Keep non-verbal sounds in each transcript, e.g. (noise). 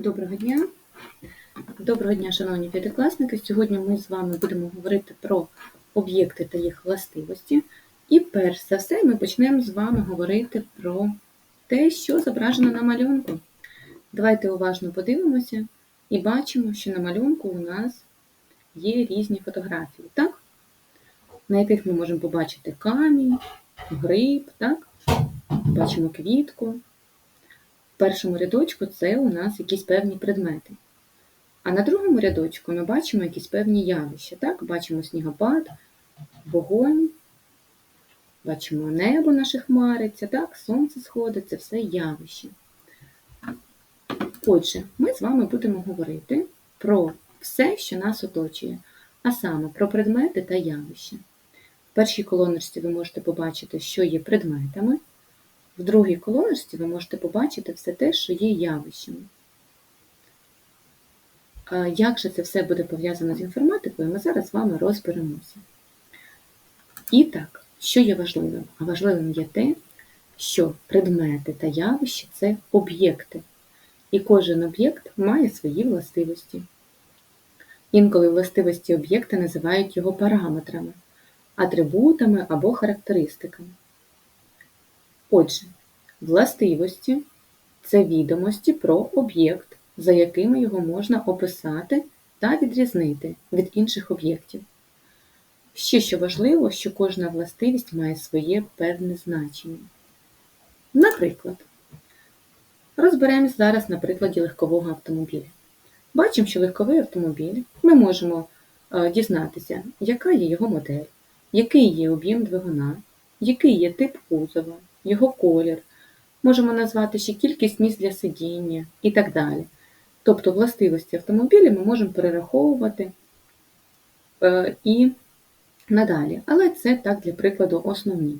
Доброго дня. Доброго дня, шановні п'ятикласники. Сьогодні ми з вами будемо говорити про об'єкти та їх властивості. І перш за все ми почнемо з вами говорити про те, що зображено на малюнку. Давайте уважно подивимося і бачимо, що на малюнку у нас є різні фотографії, так? на яких ми можемо побачити камінь, гриб, так? бачимо квітку. Першому рядочку це у нас якісь певні предмети. А на другому рядочку ми бачимо якісь певні явища. Так? Бачимо снігопад, вогонь, бачимо небо наше хмариться, так? сонце сходить, це все явище. Отже, ми з вами будемо говорити про все, що нас оточує, а саме про предмети та явища. В першій колоночці ви можете побачити, що є предметами. В другій колоночці ви можете побачити все те, що є явищами. Як же це все буде пов'язано з інформатикою, ми зараз з вами розберемося. І так, що є важливим? А важливим є те, що предмети та явища це об'єкти. І кожен об'єкт має свої властивості. Інколи властивості об'єкта називають його параметрами, атрибутами або характеристиками. Отже, властивості це відомості про об'єкт, за якими його можна описати та відрізнити від інших об'єктів. Ще що важливо, що кожна властивість має своє певне значення. Наприклад, розберемось зараз на прикладі легкового автомобіля. Бачимо, що легковий автомобіль ми можемо е, дізнатися, яка є його модель, який є об'єм двигуна, який є тип кузова, його колір, можемо назвати ще кількість місць для сидіння і так далі. Тобто властивості автомобіля ми можемо перераховувати е, і надалі. Але це так для прикладу основні.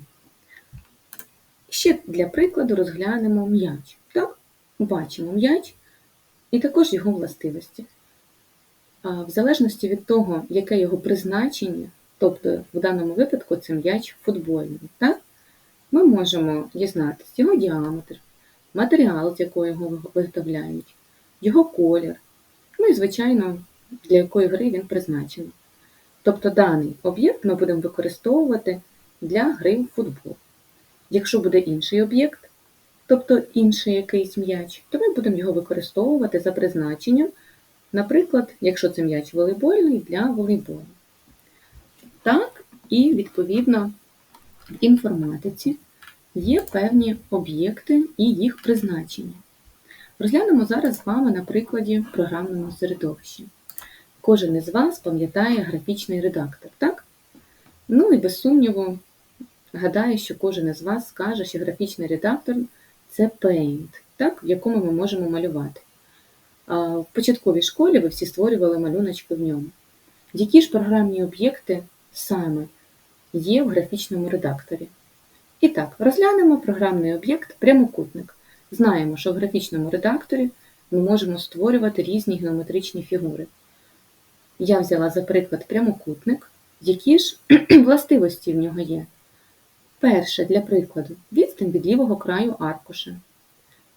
Ще для прикладу розглянемо м'яч. Так? Бачимо м'яч і також його властивості. В залежності від того, яке його призначення, тобто в даному випадку це м'яч футбольний, так? Ми можемо дізнатися його діаметр, матеріал, з якого його виготовляють, його колір, ну і, звичайно, для якої гри він призначений. Тобто даний об'єкт ми будемо використовувати для гри в футбол. Якщо буде інший об'єкт, тобто інший якийсь м'яч, то ми будемо його використовувати за призначенням, наприклад, якщо це м'яч волейбольний для волейболу. Так, і відповідно в інформатиці є певні об'єкти і їх призначення. Розглянемо зараз з вами на прикладі програмного середовища. Кожен із вас пам'ятає графічний редактор, так? Ну і без сумніву, гадаю, що кожен із вас скаже, що графічний редактор це Paint, так, в якому ми можемо малювати. В початковій школі ви всі створювали малюночки в ньому. Які ж програмні об'єкти саме є в графічному редакторі? І так, розглянемо програмний об'єкт прямокутник. Знаємо, що в графічному редакторі ми можемо створювати різні геометричні фігури. Я взяла за приклад прямокутник, які ж (clears throat) властивості в нього є. Перше, для прикладу, відстань від лівого краю аркуша,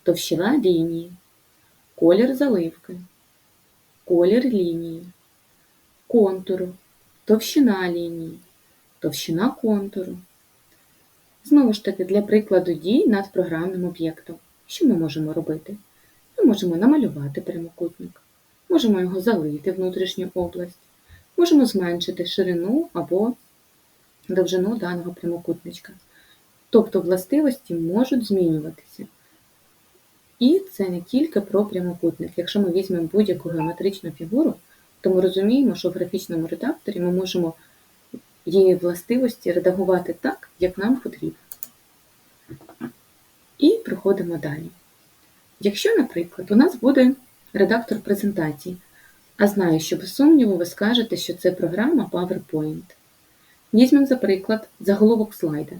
товщина лінії, колір заливки, колір лінії, контуру, товщина лінії, товщина контуру. Знову ж таки, для прикладу дій над програмним об'єктом. Що ми можемо робити? Ми можемо намалювати прямокутник, можемо його залити внутрішню область, можемо зменшити ширину або довжину даного прямокутничка. Тобто властивості можуть змінюватися. І це не тільки про прямокутник. Якщо ми візьмемо будь-яку геометричну фігуру, то ми розуміємо, що в графічному редакторі ми можемо її властивості редагувати так, як нам потрібно. І проходимо далі. Якщо, наприклад, у нас буде редактор презентації, а знаю, що без сумніву ви скажете, що це програма PowerPoint. Візьмемо, за приклад, заголовок слайда.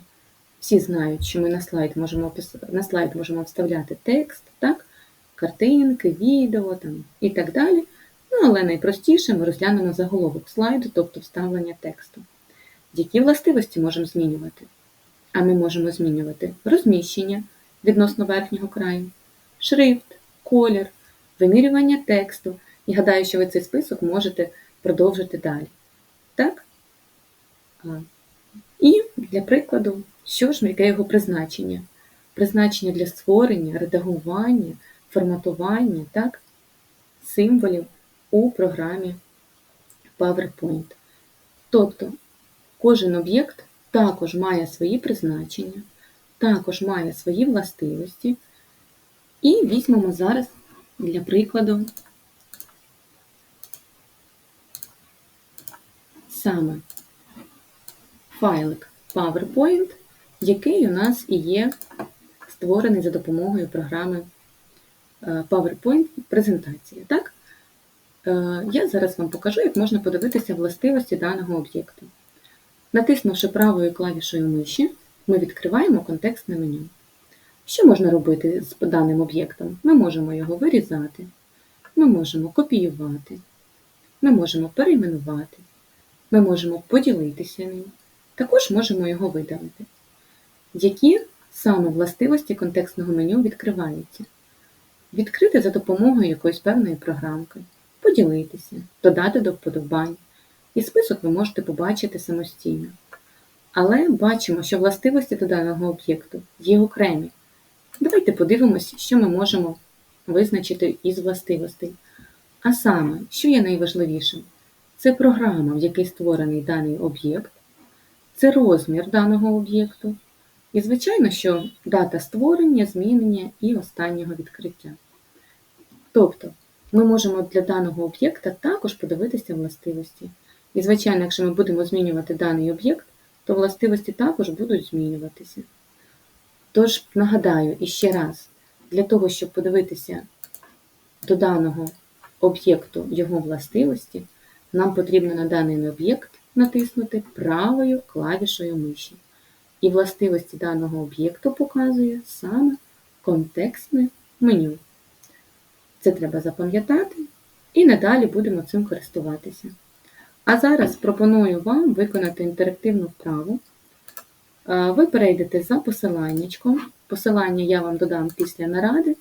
Всі знають, що ми на слайд можемо на слайд можемо вставляти текст, так? картинки, відео там, і так далі. Ну, але найпростіше ми розглянемо заголовок слайду, тобто вставлення тексту. Які властивості можемо змінювати? А ми можемо змінювати розміщення відносно верхнього краю, шрифт, колір, вимірювання тексту. І гадаю, що ви цей список можете продовжити далі. Так? І для прикладу, що ж яке його призначення? Призначення для створення, редагування, форматування, так? символів у програмі PowerPoint. Тобто кожен об'єкт також має свої призначення, також має свої властивості. І візьмемо зараз для прикладу саме файлик PowerPoint, який у нас і є створений за допомогою програми е, PowerPoint презентація. Так? Е, Я зараз вам покажу, як можна подивитися властивості даного об'єкту. Натиснувши правою клавішою миші, ми відкриваємо контекстне меню. Що можна робити з даним об'єктом? Ми можемо його вирізати, ми можемо копіювати, ми можемо перейменувати, ми можемо поділитися ним, також можемо його видалити. Які саме властивості контекстного меню відкриваються? Відкрити за допомогою якоїсь певної програмки, поділитися, додати до вподобань. І список ви можете побачити самостійно. Але бачимо, що властивості до даного об'єкту є окремі. Давайте подивимося, що ми можемо визначити із властивостей. А саме, що є найважливішим? Це програма, в якій створений даний об'єкт, це розмір даного об'єкту, і, звичайно, що дата створення, змінення і останнього відкриття. Тобто, ми можемо для даного об'єкта також подивитися властивості. І, звичайно, якщо ми будемо змінювати даний об'єкт, то властивості також будуть змінюватися. Тож, нагадаю іще раз, для того, щоб подивитися до даного об'єкту його властивості, нам потрібно на даний об'єкт натиснути правою клавішою миші. І властивості даного об'єкту показує саме контекстне меню. Це треба запам'ятати, і надалі будемо цим користуватися. А зараз пропоную вам виконати інтерактивну вправу. Ви перейдете за посиланнячком. Посилання я вам додам після наради.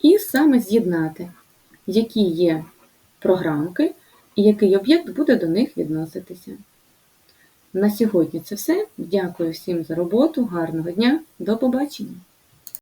І саме з'єднати, які є програмки і який об'єкт буде до них відноситися. На сьогодні це все. Дякую всім за роботу, гарного дня, до побачення!